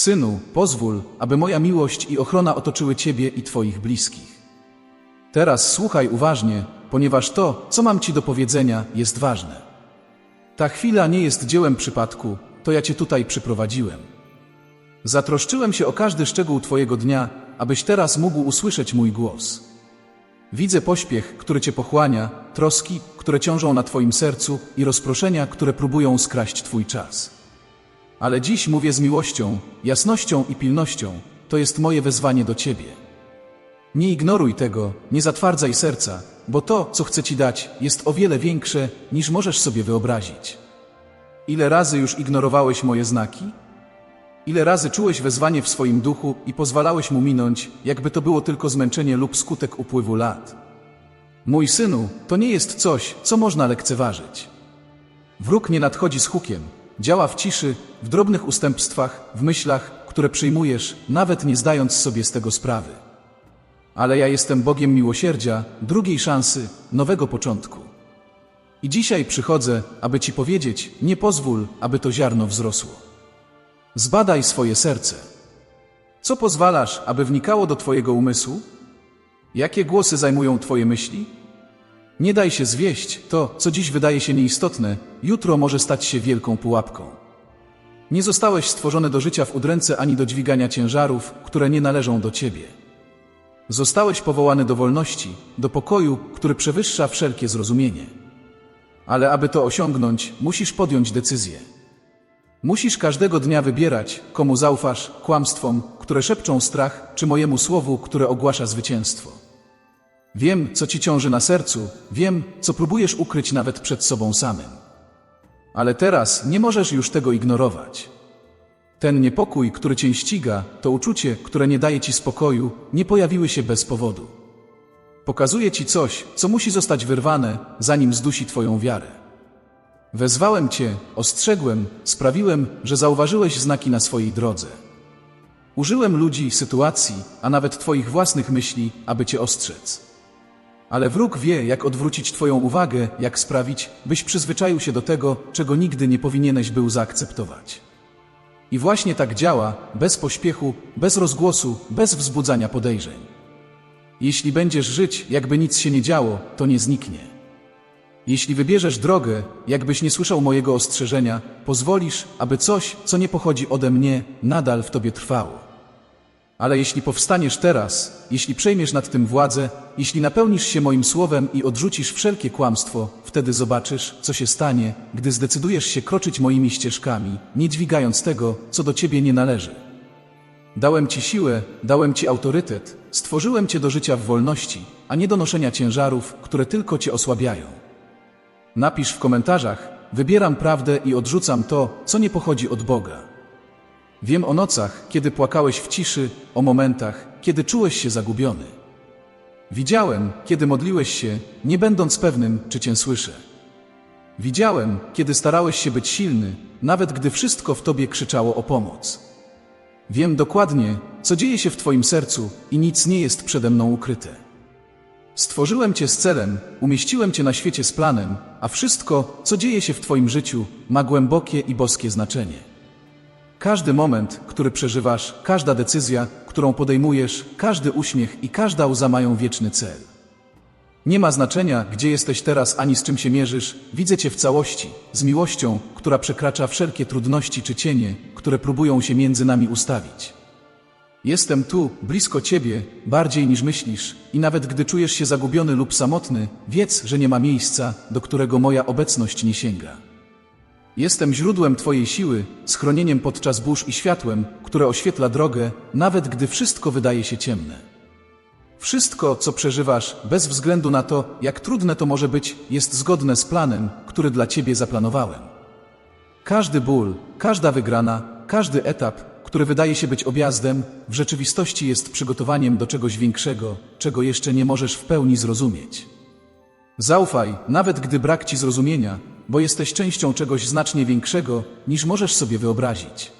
Synu, pozwól, aby moja miłość i ochrona otoczyły Ciebie i Twoich bliskich. Teraz słuchaj uważnie, ponieważ to, co mam Ci do powiedzenia, jest ważne. Ta chwila nie jest dziełem przypadku, to ja Cię tutaj przyprowadziłem. Zatroszczyłem się o każdy szczegół Twojego dnia, abyś teraz mógł usłyszeć mój głos. Widzę pośpiech, który Cię pochłania, troski, które ciążą na Twoim sercu i rozproszenia, które próbują skraść Twój czas. Ale dziś mówię z miłością, jasnością i pilnością. To jest moje wezwanie do Ciebie. Nie ignoruj tego, nie zatwardzaj serca, bo to, co chcę Ci dać, jest o wiele większe, niż możesz sobie wyobrazić. Ile razy już ignorowałeś moje znaki? Ile razy czułeś wezwanie w swoim duchu i pozwalałeś mu minąć, jakby to było tylko zmęczenie lub skutek upływu lat? Mój synu, to nie jest coś, co można lekceważyć. Wróg nie nadchodzi z hukiem, działa w ciszy, w drobnych ustępstwach, w myślach, które przyjmujesz, nawet nie zdając sobie z tego sprawy. Ale ja jestem Bogiem miłosierdzia, drugiej szansy, nowego początku. I dzisiaj przychodzę, aby Ci powiedzieć, nie pozwól, aby to ziarno wzrosło. Zbadaj swoje serce. Co pozwalasz, aby wnikało do Twojego umysłu? Jakie głosy zajmują Twoje myśli? Nie daj się zwieść, to, co dziś wydaje się nieistotne, jutro może stać się wielką pułapką. Nie zostałeś stworzony do życia w udręce ani do dźwigania ciężarów, które nie należą do Ciebie. Zostałeś powołany do wolności, do pokoju, który przewyższa wszelkie zrozumienie. Ale aby to osiągnąć, musisz podjąć decyzję. Musisz każdego dnia wybierać, komu zaufasz, kłamstwom, które szepczą strach, czy mojemu słowu, które ogłasza zwycięstwo. Wiem, co ci ciąży na sercu, wiem, co próbujesz ukryć nawet przed sobą samym. Ale teraz nie możesz już tego ignorować. Ten niepokój, który cię ściga, to uczucie, które nie daje ci spokoju, nie pojawiły się bez powodu. Pokazuje ci coś, co musi zostać wyrwane, zanim zdusi twoją wiarę. Wezwałem cię, ostrzegłem, sprawiłem, że zauważyłeś znaki na swojej drodze. Użyłem ludzi, sytuacji, a nawet twoich własnych myśli, aby cię ostrzec. Ale wróg wie, jak odwrócić twoją uwagę, jak sprawić, byś przyzwyczaił się do tego, czego nigdy nie powinieneś był zaakceptować. I właśnie tak działa, bez pośpiechu, bez rozgłosu, bez wzbudzania podejrzeń. Jeśli będziesz żyć, jakby nic się nie działo, to nie zniknie. Jeśli wybierzesz drogę, jakbyś nie słyszał mojego ostrzeżenia, pozwolisz, aby coś, co nie pochodzi ode mnie, nadal w tobie trwało. Ale jeśli powstaniesz teraz, jeśli przejmiesz nad tym władzę, jeśli napełnisz się moim słowem i odrzucisz wszelkie kłamstwo, wtedy zobaczysz, co się stanie, gdy zdecydujesz się kroczyć moimi ścieżkami, nie dźwigając tego, co do ciebie nie należy. Dałem ci siłę, dałem ci autorytet, stworzyłem cię do życia w wolności, a nie do noszenia ciężarów, które tylko cię osłabiają. Napisz w komentarzach, wybieram prawdę i odrzucam to, co nie pochodzi od Boga. Wiem o nocach, kiedy płakałeś w ciszy, o momentach, kiedy czułeś się zagubiony. Widziałem, kiedy modliłeś się, nie będąc pewnym, czy cię słyszę. Widziałem, kiedy starałeś się być silny, nawet gdy wszystko w tobie krzyczało o pomoc. Wiem dokładnie, co dzieje się w twoim sercu i nic nie jest przede mną ukryte. Stworzyłem cię z celem, umieściłem cię na świecie z planem, a wszystko, co dzieje się w twoim życiu, ma głębokie i boskie znaczenie. Każdy moment, który przeżywasz, każda decyzja, którą podejmujesz, każdy uśmiech i każda łza mają wieczny cel. Nie ma znaczenia, gdzie jesteś teraz ani z czym się mierzysz, widzę Cię w całości, z miłością, która przekracza wszelkie trudności czy cienie, które próbują się między nami ustawić. Jestem tu, blisko Ciebie, bardziej niż myślisz, i nawet gdy czujesz się zagubiony lub samotny, wiedz, że nie ma miejsca, do którego moja obecność nie sięga. Jestem źródłem Twojej siły, schronieniem podczas burz i światłem, które oświetla drogę, nawet gdy wszystko wydaje się ciemne. Wszystko, co przeżywasz, bez względu na to, jak trudne to może być, jest zgodne z planem, który dla Ciebie zaplanowałem. Każdy ból, każda wygrana, każdy etap, który wydaje się być objazdem, w rzeczywistości jest przygotowaniem do czegoś większego, czego jeszcze nie możesz w pełni zrozumieć. Zaufaj, nawet gdy brak ci zrozumienia, bo jesteś częścią czegoś znacznie większego, niż możesz sobie wyobrazić.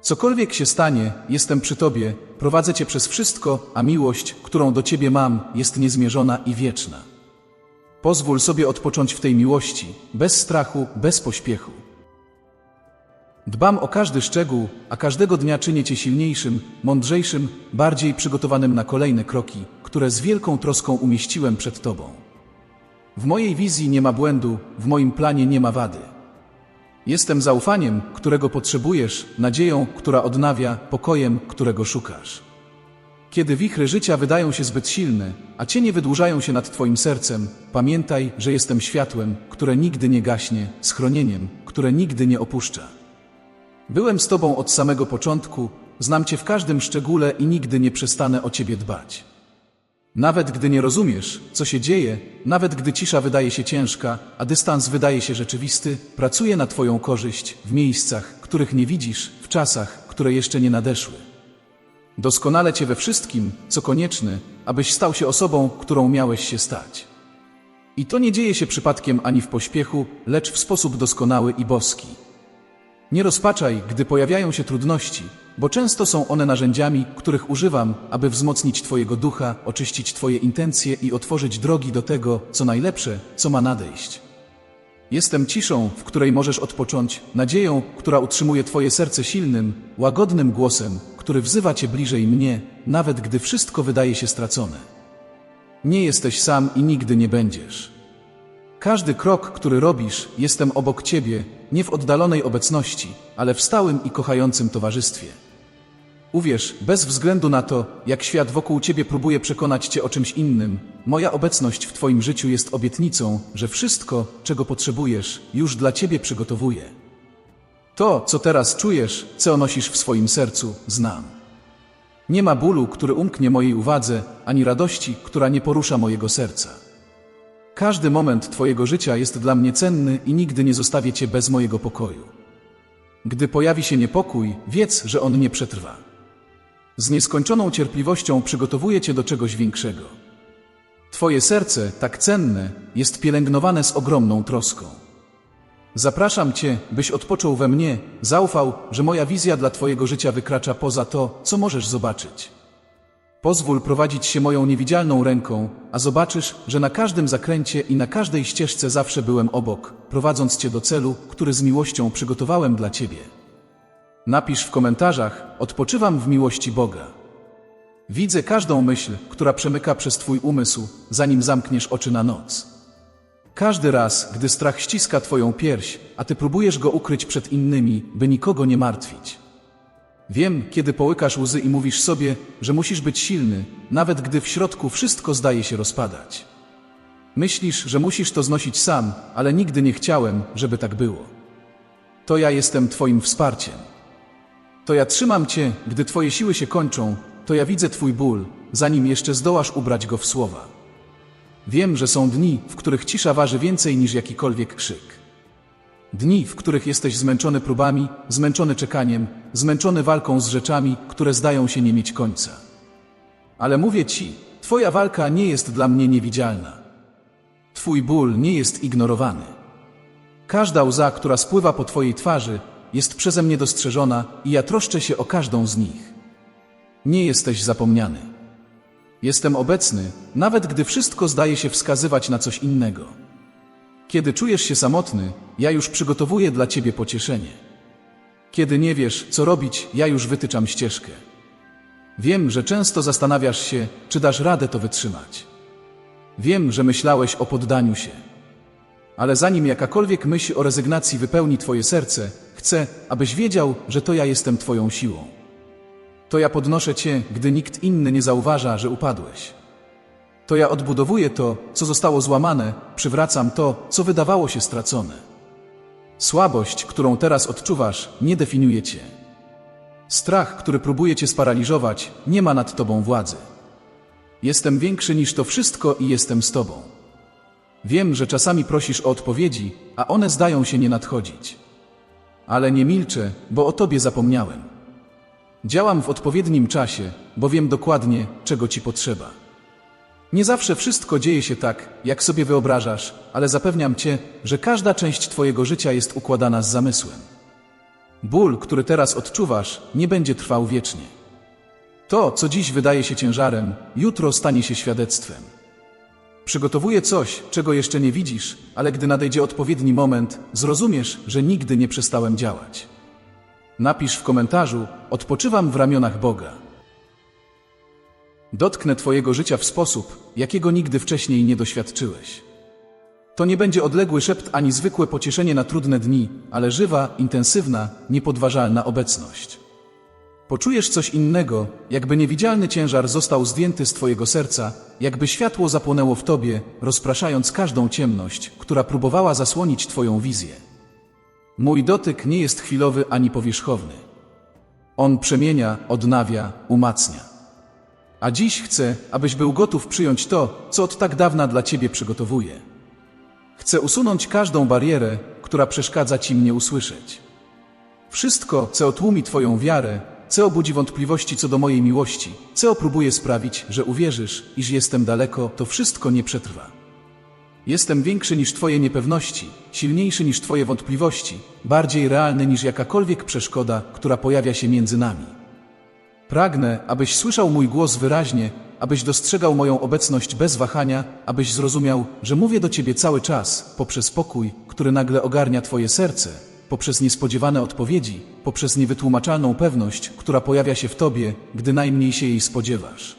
Cokolwiek się stanie, jestem przy Tobie, prowadzę Cię przez wszystko, a miłość, którą do Ciebie mam, jest niezmierzona i wieczna. Pozwól sobie odpocząć w tej miłości, bez strachu, bez pośpiechu. Dbam o każdy szczegół, a każdego dnia czynię cię silniejszym, mądrzejszym, bardziej przygotowanym na kolejne kroki, które z wielką troską umieściłem przed tobą. W mojej wizji nie ma błędu, w moim planie nie ma wady. Jestem zaufaniem, którego potrzebujesz, nadzieją, która odnawia, pokojem, którego szukasz. Kiedy wichry życia wydają się zbyt silne, a cienie wydłużają się nad Twoim sercem, pamiętaj, że jestem światłem, które nigdy nie gaśnie, schronieniem, które nigdy nie opuszcza. Byłem z Tobą od samego początku, znam Cię w każdym szczególe i nigdy nie przestanę o Ciebie dbać. Nawet gdy nie rozumiesz, co się dzieje, nawet gdy cisza wydaje się ciężka, a dystans wydaje się rzeczywisty, pracuję na Twoją korzyść w miejscach, których nie widzisz, w czasach, które jeszcze nie nadeszły. Doskonale Cię we wszystkim, co konieczne, abyś stał się osobą, którą miałeś się stać. I to nie dzieje się przypadkiem ani w pośpiechu, lecz w sposób doskonały i boski. Nie rozpaczaj, gdy pojawiają się trudności, bo często są one narzędziami, których używam, aby wzmocnić Twojego ducha, oczyścić Twoje intencje i otworzyć drogi do tego, co najlepsze, co ma nadejść. Jestem ciszą, w której możesz odpocząć, nadzieją, która utrzymuje Twoje serce silnym, łagodnym głosem, który wzywa Cię bliżej mnie, nawet gdy wszystko wydaje się stracone. Nie jesteś sam i nigdy nie będziesz. Każdy krok, który robisz, jestem obok Ciebie, nie w oddalonej obecności, ale w stałym i kochającym towarzystwie. Uwierz, bez względu na to, jak świat wokół Ciebie próbuje przekonać Cię o czymś innym, moja obecność w Twoim życiu jest obietnicą, że wszystko, czego potrzebujesz, już dla Ciebie przygotowuję. To, co teraz czujesz, co nosisz w swoim sercu, znam. Nie ma bólu, który umknie mojej uwadze, ani radości, która nie porusza mojego serca. Każdy moment Twojego życia jest dla mnie cenny i nigdy nie zostawię Cię bez mojego pokoju. Gdy pojawi się niepokój, wiedz, że on nie przetrwa. Z nieskończoną cierpliwością przygotowuję Cię do czegoś większego. Twoje serce, tak cenne, jest pielęgnowane z ogromną troską. Zapraszam Cię, byś odpoczął we mnie, zaufał, że moja wizja dla Twojego życia wykracza poza to, co możesz zobaczyć. Pozwól prowadzić się moją niewidzialną ręką, a zobaczysz, że na każdym zakręcie i na każdej ścieżce zawsze byłem obok, prowadząc Cię do celu, który z miłością przygotowałem dla Ciebie. Napisz w komentarzach: Odpoczywam w miłości Boga. Widzę każdą myśl, która przemyka przez Twój umysł, zanim zamkniesz oczy na noc. Każdy raz, gdy strach ściska Twoją pierś, a Ty próbujesz go ukryć przed innymi, by nikogo nie martwić. Wiem, kiedy połykasz łzy i mówisz sobie, że musisz być silny, nawet gdy w środku wszystko zdaje się rozpadać. Myślisz, że musisz to znosić sam, ale nigdy nie chciałem, żeby tak było. To ja jestem Twoim wsparciem. To ja trzymam Cię, gdy Twoje siły się kończą, to ja widzę Twój ból, zanim jeszcze zdołasz ubrać go w słowa. Wiem, że są dni, w których cisza waży więcej niż jakikolwiek krzyk. Dni, w których jesteś zmęczony próbami, zmęczony czekaniem, zmęczony walką z rzeczami, które zdają się nie mieć końca. Ale mówię Ci, Twoja walka nie jest dla mnie niewidzialna. Twój ból nie jest ignorowany. Każda łza, która spływa po Twojej twarzy, jest przeze mnie dostrzeżona i ja troszczę się o każdą z nich. Nie jesteś zapomniany. Jestem obecny, nawet gdy wszystko zdaje się wskazywać na coś innego. Kiedy czujesz się samotny, ja już przygotowuję dla ciebie pocieszenie. Kiedy nie wiesz, co robić, ja już wytyczam ścieżkę. Wiem, że często zastanawiasz się, czy dasz radę to wytrzymać. Wiem, że myślałeś o poddaniu się. Ale zanim jakakolwiek myśl o rezygnacji wypełni Twoje serce, chcę, abyś wiedział, że to ja jestem Twoją siłą. To ja podnoszę Cię, gdy nikt inny nie zauważa, że upadłeś. To ja odbudowuję to, co zostało złamane, przywracam to, co wydawało się stracone. Słabość, którą teraz odczuwasz, nie definiuje Cię. Strach, który próbuje Cię sparaliżować, nie ma nad Tobą władzy. Jestem większy niż to wszystko i jestem z Tobą. Wiem, że czasami prosisz o odpowiedzi, a one zdają się nie nadchodzić. Ale nie milczę, bo o Tobie zapomniałem. Działam w odpowiednim czasie, bo wiem dokładnie, czego Ci potrzeba. Nie zawsze wszystko dzieje się tak, jak sobie wyobrażasz, ale zapewniam Cię, że każda część Twojego życia jest układana z zamysłem. Ból, który teraz odczuwasz, nie będzie trwał wiecznie. To, co dziś wydaje się ciężarem, jutro stanie się świadectwem. Przygotowuję coś, czego jeszcze nie widzisz, ale gdy nadejdzie odpowiedni moment, zrozumiesz, że nigdy nie przestałem działać. Napisz w komentarzu: Odpoczywam w ramionach Boga. Dotknę Twojego życia w sposób, jakiego nigdy wcześniej nie doświadczyłeś. To nie będzie odległy szept ani zwykłe pocieszenie na trudne dni, ale żywa, intensywna, niepodważalna obecność. Poczujesz coś innego, jakby niewidzialny ciężar został zdjęty z Twojego serca, jakby światło zapłonęło w Tobie, rozpraszając każdą ciemność, która próbowała zasłonić Twoją wizję. Mój dotyk nie jest chwilowy ani powierzchowny. On przemienia, odnawia, umacnia. A dziś chcę, abyś był gotów przyjąć to, co od tak dawna dla Ciebie przygotowuję. Chcę usunąć każdą barierę, która przeszkadza Ci mnie usłyszeć. Wszystko, co otłumi Twoją wiarę, co obudzi wątpliwości co do mojej miłości, co próbuje sprawić, że uwierzysz, iż jestem daleko, to wszystko nie przetrwa. Jestem większy niż Twoje niepewności, silniejszy niż Twoje wątpliwości, bardziej realny niż jakakolwiek przeszkoda, która pojawia się między nami. Pragnę, abyś słyszał mój głos wyraźnie, abyś dostrzegał moją obecność bez wahania, abyś zrozumiał, że mówię do Ciebie cały czas, poprzez pokój, który nagle ogarnia Twoje serce, poprzez niespodziewane odpowiedzi, poprzez niewytłumaczalną pewność, która pojawia się w Tobie, gdy najmniej się jej spodziewasz.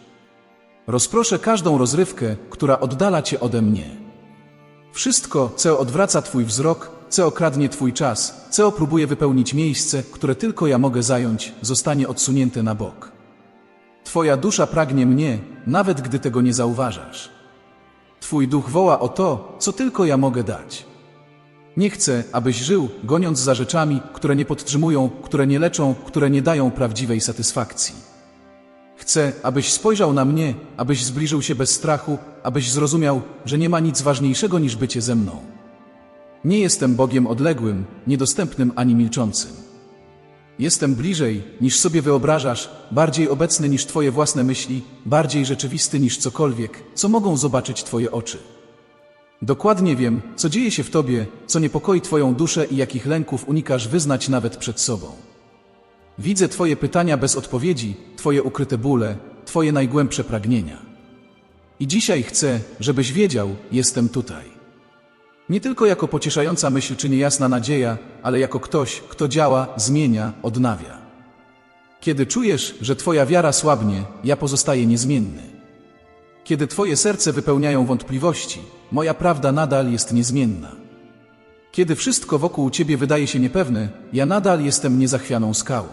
Rozproszę każdą rozrywkę, która oddala Cię ode mnie. Wszystko, co odwraca Twój wzrok, co okradnie Twój czas, co próbuje wypełnić miejsce, które tylko ja mogę zająć, zostanie odsunięte na bok. Twoja dusza pragnie mnie, nawet gdy tego nie zauważasz. Twój duch woła o to, co tylko ja mogę dać. Nie chcę, abyś żył, goniąc za rzeczami, które nie podtrzymują, które nie leczą, które nie dają prawdziwej satysfakcji. Chcę, abyś spojrzał na mnie, abyś zbliżył się bez strachu, abyś zrozumiał, że nie ma nic ważniejszego niż bycie ze mną. Nie jestem Bogiem odległym, niedostępnym ani milczącym. Jestem bliżej, niż sobie wyobrażasz, bardziej obecny niż Twoje własne myśli, bardziej rzeczywisty niż cokolwiek, co mogą zobaczyć Twoje oczy. Dokładnie wiem, co dzieje się w Tobie, co niepokoi Twoją duszę i jakich lęków unikasz wyznać nawet przed sobą. Widzę Twoje pytania bez odpowiedzi, Twoje ukryte bóle, Twoje najgłębsze pragnienia. I dzisiaj chcę, żebyś wiedział, jestem tutaj. Nie tylko jako pocieszająca myśl czy niejasna nadzieja, ale jako ktoś, kto działa, zmienia, odnawia. Kiedy czujesz, że Twoja wiara słabnie, ja pozostaję niezmienny. Kiedy Twoje serce wypełniają wątpliwości, moja prawda nadal jest niezmienna. Kiedy wszystko wokół Ciebie wydaje się niepewne, ja nadal jestem niezachwianą skałą.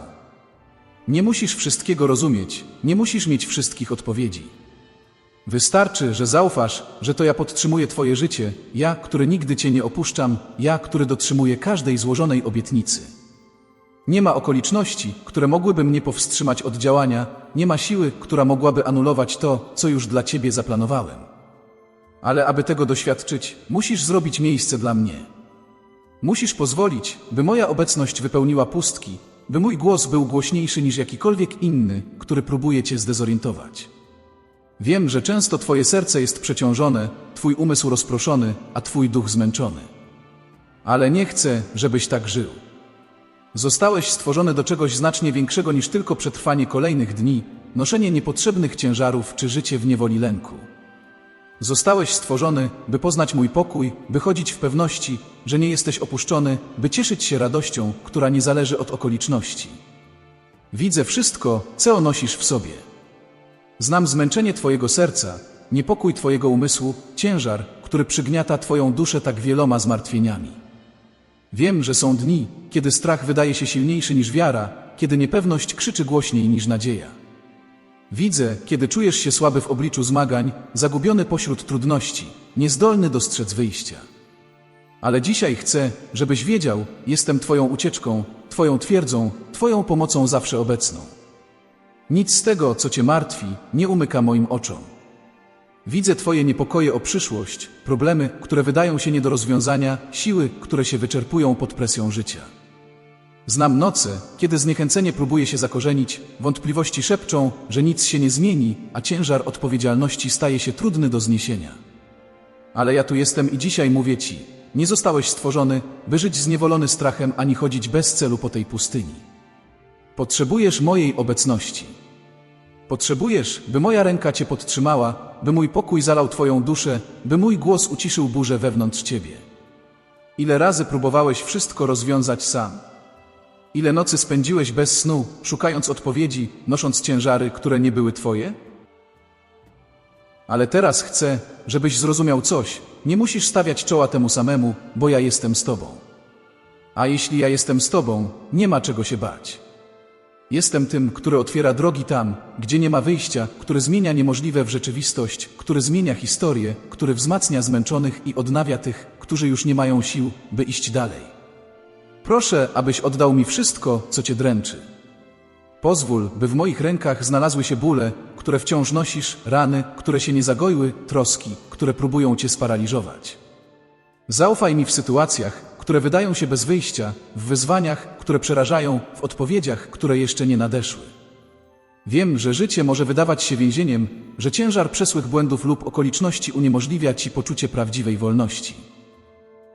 Nie musisz wszystkiego rozumieć, nie musisz mieć wszystkich odpowiedzi. Wystarczy, że zaufasz, że to ja podtrzymuję Twoje życie, ja, który nigdy Cię nie opuszczam, ja, który dotrzymuję każdej złożonej obietnicy. Nie ma okoliczności, które mogłyby mnie powstrzymać od działania, nie ma siły, która mogłaby anulować to, co już dla Ciebie zaplanowałem. Ale aby tego doświadczyć, musisz zrobić miejsce dla mnie. Musisz pozwolić, by moja obecność wypełniła pustki, by mój głos był głośniejszy niż jakikolwiek inny, który próbuje Cię zdezorientować. Wiem, że często Twoje serce jest przeciążone, Twój umysł rozproszony, a Twój duch zmęczony. Ale nie chcę, żebyś tak żył. Zostałeś stworzony do czegoś znacznie większego niż tylko przetrwanie kolejnych dni, noszenie niepotrzebnych ciężarów czy życie w niewoli lęku. Zostałeś stworzony, by poznać mój pokój, by chodzić w pewności, że nie jesteś opuszczony, by cieszyć się radością, która nie zależy od okoliczności. Widzę wszystko, co nosisz w sobie. Znam zmęczenie Twojego serca, niepokój Twojego umysłu, ciężar, który przygniata Twoją duszę tak wieloma zmartwieniami. Wiem, że są dni, kiedy strach wydaje się silniejszy niż wiara, kiedy niepewność krzyczy głośniej niż nadzieja. Widzę, kiedy czujesz się słaby w obliczu zmagań, zagubiony pośród trudności, niezdolny dostrzec wyjścia. Ale dzisiaj chcę, żebyś wiedział, jestem Twoją ucieczką, Twoją twierdzą, Twoją pomocą zawsze obecną. Nic z tego, co Cię martwi, nie umyka moim oczom. Widzę Twoje niepokoje o przyszłość, problemy, które wydają się nie do rozwiązania, siły, które się wyczerpują pod presją życia. Znam noce, kiedy zniechęcenie próbuje się zakorzenić, wątpliwości szepczą, że nic się nie zmieni, a ciężar odpowiedzialności staje się trudny do zniesienia. Ale ja tu jestem i dzisiaj mówię Ci, nie zostałeś stworzony, by żyć zniewolony strachem ani chodzić bez celu po tej pustyni. Potrzebujesz mojej obecności. Potrzebujesz, by moja ręka Cię podtrzymała, by mój pokój zalał Twoją duszę, by mój głos uciszył burzę wewnątrz Ciebie. Ile razy próbowałeś wszystko rozwiązać sam? Ile nocy spędziłeś bez snu, szukając odpowiedzi, nosząc ciężary, które nie były twoje? Ale teraz chcę, żebyś zrozumiał coś. Nie musisz stawiać czoła temu samemu, bo ja jestem z tobą. A jeśli ja jestem z tobą, nie ma czego się bać. Jestem tym, który otwiera drogi tam, gdzie nie ma wyjścia, który zmienia niemożliwe w rzeczywistość, który zmienia historię, który wzmacnia zmęczonych i odnawia tych, którzy już nie mają sił, by iść dalej. Proszę, abyś oddał mi wszystko, co cię dręczy. Pozwól, by w moich rękach znalazły się bóle, które wciąż nosisz, rany, które się nie zagoiły, troski, które próbują cię sparaliżować. Zaufaj mi w sytuacjach, które wydają się bez wyjścia, w wyzwaniach, które przerażają, w odpowiedziach, które jeszcze nie nadeszły. Wiem, że życie może wydawać się więzieniem, że ciężar przesłych błędów lub okoliczności uniemożliwia ci poczucie prawdziwej wolności.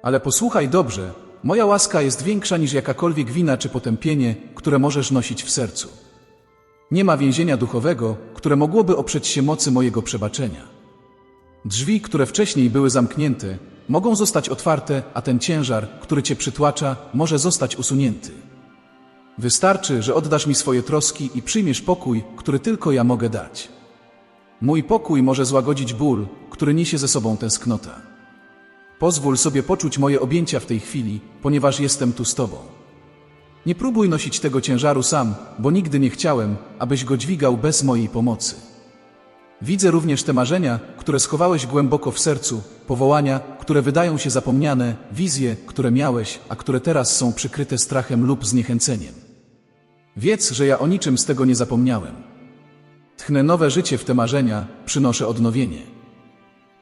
Ale posłuchaj dobrze, moja łaska jest większa niż jakakolwiek wina czy potępienie, które możesz nosić w sercu. Nie ma więzienia duchowego, które mogłoby oprzeć się mocy mojego przebaczenia. Drzwi, które wcześniej były zamknięte, mogą zostać otwarte, a ten ciężar, który cię przytłacza, może zostać usunięty. Wystarczy, że oddasz mi swoje troski i przyjmiesz pokój, który tylko ja mogę dać. Mój pokój może złagodzić ból, który niesie ze sobą tęsknota. Pozwól sobie poczuć moje objęcia w tej chwili, ponieważ jestem tu z Tobą. Nie próbuj nosić tego ciężaru sam, bo nigdy nie chciałem, abyś go dźwigał bez mojej pomocy. Widzę również te marzenia, które schowałeś głęboko w sercu, powołania, które wydają się zapomniane, wizje, które miałeś, a które teraz są przykryte strachem lub zniechęceniem. Wiedz, że ja o niczym z tego nie zapomniałem. Tchnę nowe życie w te marzenia, przynoszę odnowienie.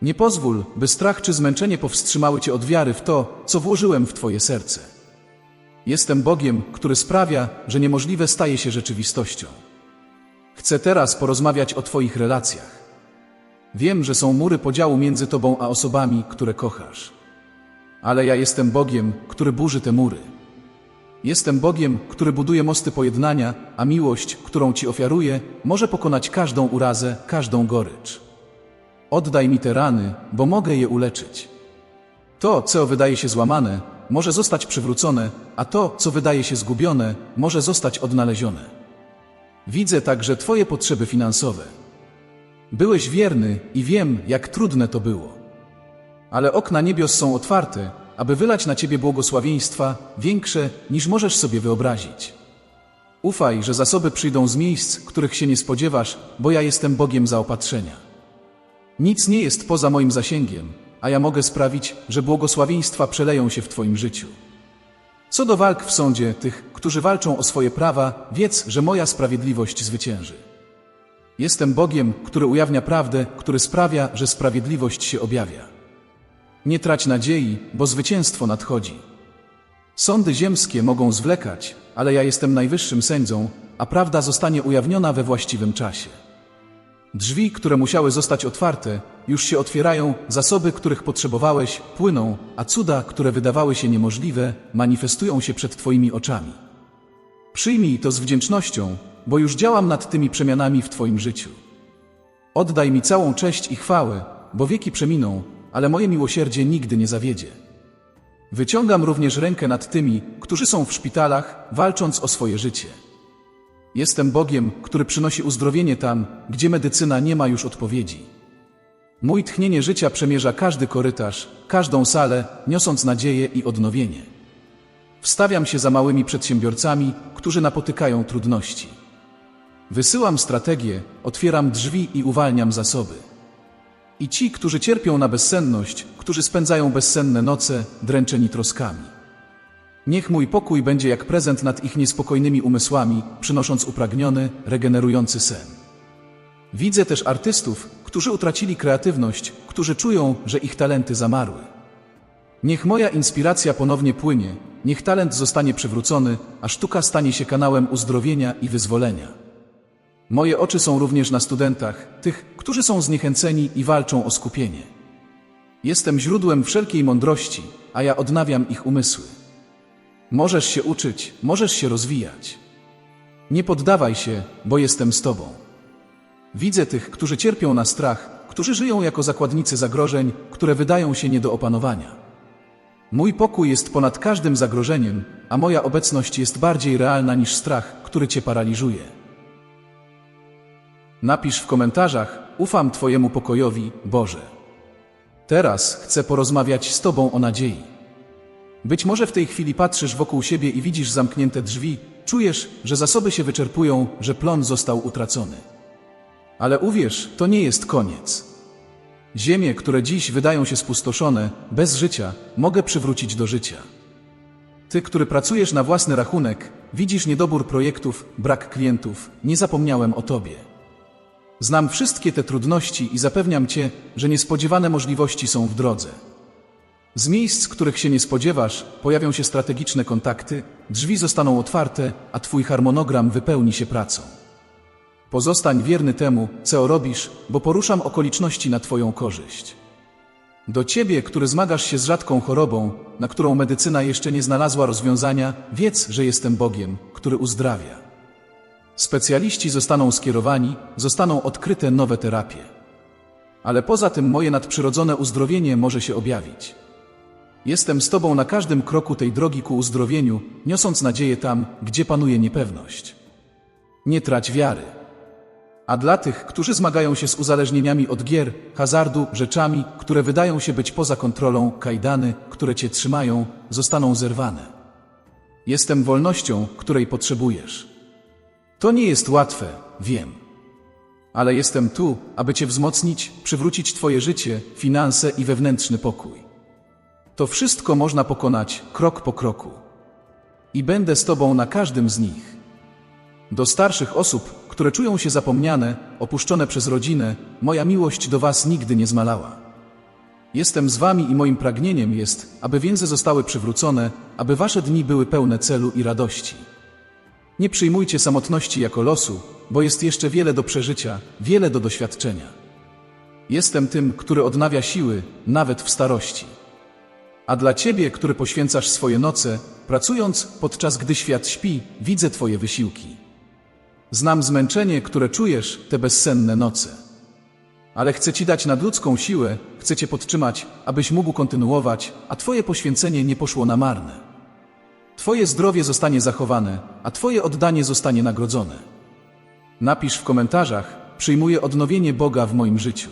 Nie pozwól, by strach czy zmęczenie powstrzymały cię od wiary w to, co włożyłem w twoje serce. Jestem Bogiem, który sprawia, że niemożliwe staje się rzeczywistością. Chcę teraz porozmawiać o Twoich relacjach. Wiem, że są mury podziału między Tobą a osobami, które kochasz. Ale ja jestem Bogiem, który burzy te mury. Jestem Bogiem, który buduje mosty pojednania, a miłość, którą Ci ofiaruję, może pokonać każdą urazę, każdą gorycz. Oddaj mi te rany, bo mogę je uleczyć. To, co wydaje się złamane, może zostać przywrócone, a to, co wydaje się zgubione, może zostać odnalezione. Widzę także Twoje potrzeby finansowe. Byłeś wierny i wiem, jak trudne to było. Ale okna niebios są otwarte, aby wylać na Ciebie błogosławieństwa większe, niż możesz sobie wyobrazić. Ufaj, że zasoby przyjdą z miejsc, których się nie spodziewasz, bo ja jestem Bogiem zaopatrzenia. Nic nie jest poza moim zasięgiem, a ja mogę sprawić, że błogosławieństwa przeleją się w Twoim życiu. Co do walk w sądzie tych, którzy walczą o swoje prawa, wiedz, że moja sprawiedliwość zwycięży. Jestem Bogiem, który ujawnia prawdę, który sprawia, że sprawiedliwość się objawia. Nie trać nadziei, bo zwycięstwo nadchodzi. Sądy ziemskie mogą zwlekać, ale ja jestem najwyższym sędzią, a prawda zostanie ujawniona we właściwym czasie. Drzwi, które musiały zostać otwarte, już się otwierają, zasoby, których potrzebowałeś, płyną, a cuda, które wydawały się niemożliwe, manifestują się przed Twoimi oczami. Przyjmij to z wdzięcznością, bo już działam nad tymi przemianami w Twoim życiu. Oddaj mi całą cześć i chwałę, bo wieki przeminą, ale moje miłosierdzie nigdy nie zawiedzie. Wyciągam również rękę nad tymi, którzy są w szpitalach, walcząc o swoje życie. Jestem Bogiem, który przynosi uzdrowienie tam, gdzie medycyna nie ma już odpowiedzi. Mój tchnienie życia przemierza każdy korytarz, każdą salę, niosąc nadzieję i odnowienie. Wstawiam się za małymi przedsiębiorcami, którzy napotykają trudności. Wysyłam strategię, otwieram drzwi i uwalniam zasoby. I ci, którzy cierpią na bezsenność, którzy spędzają bezsenne noce, dręczeni troskami. Niech mój pokój będzie jak prezent nad ich niespokojnymi umysłami, przynosząc upragniony, regenerujący sen. Widzę też artystów, którzy utracili kreatywność, którzy czują, że ich talenty zamarły. Niech moja inspiracja ponownie płynie, niech talent zostanie przywrócony, a sztuka stanie się kanałem uzdrowienia i wyzwolenia. Moje oczy są również na studentach, tych, którzy są zniechęceni i walczą o skupienie. Jestem źródłem wszelkiej mądrości, a ja odnawiam ich umysły. Możesz się uczyć, możesz się rozwijać. Nie poddawaj się, bo jestem z Tobą. Widzę tych, którzy cierpią na strach, którzy żyją jako zakładnicy zagrożeń, które wydają się nie do opanowania. Mój pokój jest ponad każdym zagrożeniem, a moja obecność jest bardziej realna niż strach, który cię paraliżuje. Napisz w komentarzach: Ufam Twojemu pokojowi, Boże. Teraz chcę porozmawiać z Tobą o nadziei. Być może w tej chwili patrzysz wokół siebie i widzisz zamknięte drzwi, czujesz, że zasoby się wyczerpują, że plon został utracony. Ale uwierz, to nie jest koniec. Ziemie, które dziś wydają się spustoszone, bez życia, mogę przywrócić do życia. Ty, który pracujesz na własny rachunek, widzisz niedobór projektów, brak klientów, nie zapomniałem o Tobie. Znam wszystkie te trudności i zapewniam Cię, że niespodziewane możliwości są w drodze. Z miejsc, których się nie spodziewasz, pojawią się strategiczne kontakty, drzwi zostaną otwarte, a Twój harmonogram wypełni się pracą. Pozostań wierny temu, co robisz, bo poruszam okoliczności na Twoją korzyść. Do Ciebie, który zmagasz się z rzadką chorobą, na którą medycyna jeszcze nie znalazła rozwiązania, wiedz, że jestem Bogiem, który uzdrawia. Specjaliści zostaną skierowani, zostaną odkryte nowe terapie. Ale poza tym moje nadprzyrodzone uzdrowienie może się objawić. Jestem z Tobą na każdym kroku tej drogi ku uzdrowieniu, niosąc nadzieję tam, gdzie panuje niepewność. Nie trać wiary. A dla tych, którzy zmagają się z uzależnieniami od gier, hazardu, rzeczami, które wydają się być poza kontrolą, kajdany, które Cię trzymają, zostaną zerwane. Jestem wolnością, której potrzebujesz. To nie jest łatwe, wiem. Ale jestem tu, aby Cię wzmocnić, przywrócić Twoje życie, finanse i wewnętrzny pokój. To wszystko można pokonać krok po kroku. I będę z Tobą na każdym z nich. Do starszych osób, które czują się zapomniane, opuszczone przez rodzinę, moja miłość do Was nigdy nie zmalała. Jestem z Wami i moim pragnieniem jest, aby więzy zostały przywrócone, aby Wasze dni były pełne celu i radości. Nie przyjmujcie samotności jako losu, bo jest jeszcze wiele do przeżycia, wiele do doświadczenia. Jestem tym, który odnawia siły, nawet w starości. A dla Ciebie, który poświęcasz swoje noce, pracując, podczas gdy świat śpi, widzę Twoje wysiłki. Znam zmęczenie, które czujesz, te bezsenne noce. Ale chcę Ci dać nadludzką siłę, chcę Cię podtrzymać, abyś mógł kontynuować, a Twoje poświęcenie nie poszło na marne. Twoje zdrowie zostanie zachowane, a Twoje oddanie zostanie nagrodzone. Napisz w komentarzach: Przyjmuję odnowienie Boga w moim życiu.